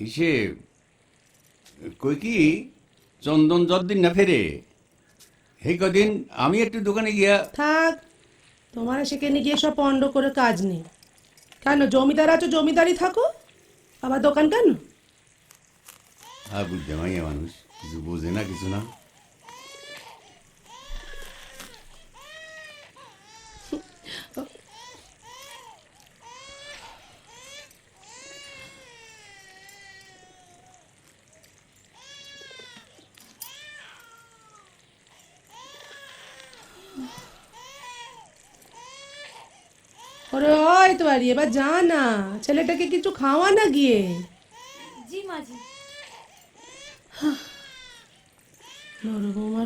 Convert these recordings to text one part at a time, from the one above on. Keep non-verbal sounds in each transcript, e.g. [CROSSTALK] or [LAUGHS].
ইসে কই কি? চন্দন যতদিন না ফেরে। সেই কদিন আমি একটু দোকানে গিয়া থাক তোমার সেখানে গিয়ে সব পণ্ড করে কাজ নেই। কেন জমিদার আছো জমিদারি থাকো? আবার দোকান কেন? হ্যাঁ বুঝতে মানুষ কিছু বোঝে না কিছু না। ওরে ওই তো বাড়ি এবার যা না ছেলেটাকে কিছু খাওয়া না গিয়ে। জি মাজি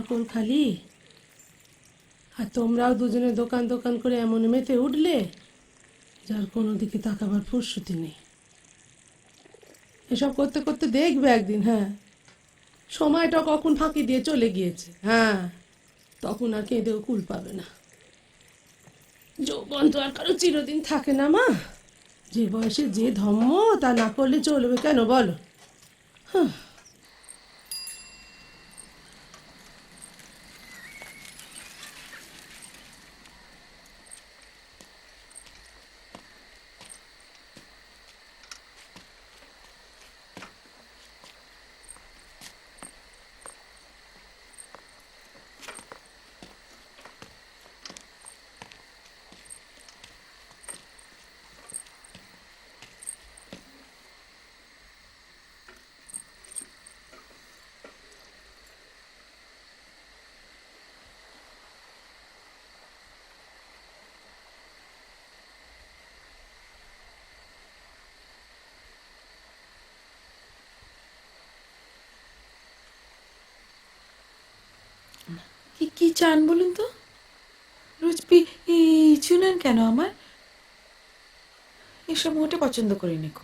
কোল খালি? আর তোমরাও দুজনে দোকান দোকান করে এমন মেতে উঠলে যার কোনো দিকে তাকাবার ফুরসতি নেই। এসব করতে করতে দেখবে একদিন হ্যাঁ। সময়টা কখন ফাঁকি দিয়ে চলে গিয়েছে হ্যাঁ। তখন আর কেঁদেও কুল পাবে না। যৌবন তো আর কারও চিরদিন থাকে না, মা। যে বয়সে যে ধম্ম, তা না করলে চলবে কেন বলো? কি কি চান বলুন তো? রোজ পি- পিছু নেন কেন আমার এসব মোটে পছন্দ করি নিকো।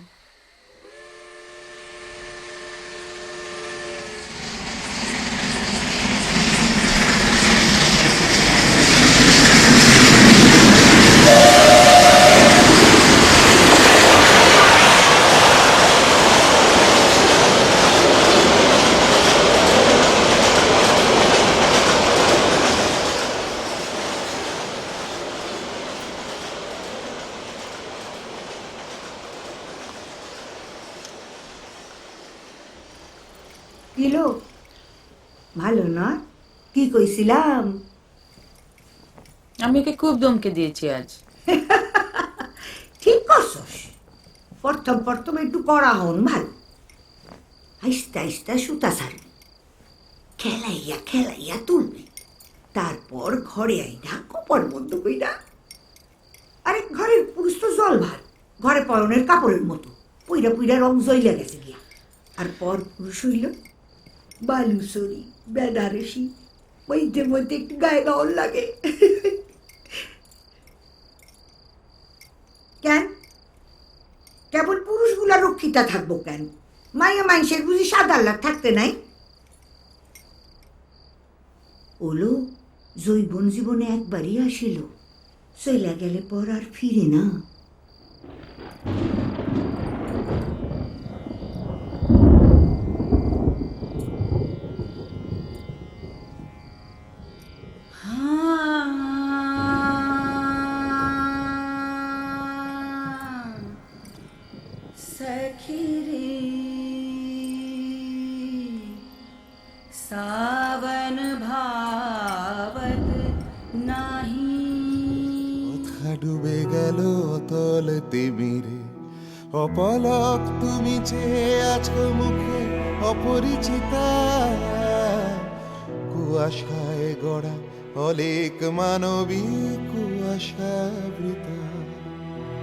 কিলো? ভালো না? কি কইছিলাম? আমি ওকে খুব দমকে দিয়েছি আজ। [LAUGHS] ঠিক করছস? প্রথম প্রথম একটু করা হন ভালো। আইস্তা আইস্তা সুতা ছাড়বি। খেলাইয়া খেলাইয়া তুলবি। তারপর ঘরে আইনা কপর বন্ধ কইরা। আরে ঘরের পুরুষ তো জল ভার। ঘরে পরনের কাপড়ের মতো। পুইরা পুইরা রং জইলা গেছে গিয়া। আর পর পুরুষ হইল বালুসরি বেনারসি মধ্যে মধ্যে একটু গায়ে গাওয়ার লাগে কেন কেবল পুরুষগুলা রক্ষিতা থাকব কেন মাইয়া মানুষের বুঝি সাদা লাখ থাকতে নাই ওলো জৈবন জীবনে একবারই আসিল চইলা গেলে পর আর ফিরে না सावन भावत नाही কথা ডুবে গেল অতল তিমিরে অপলক তুমি চেয়ে আছো মুখে অপরিচিতা কুয়াশায় গড়া অলেক মানবী কুয়াশাবৃতা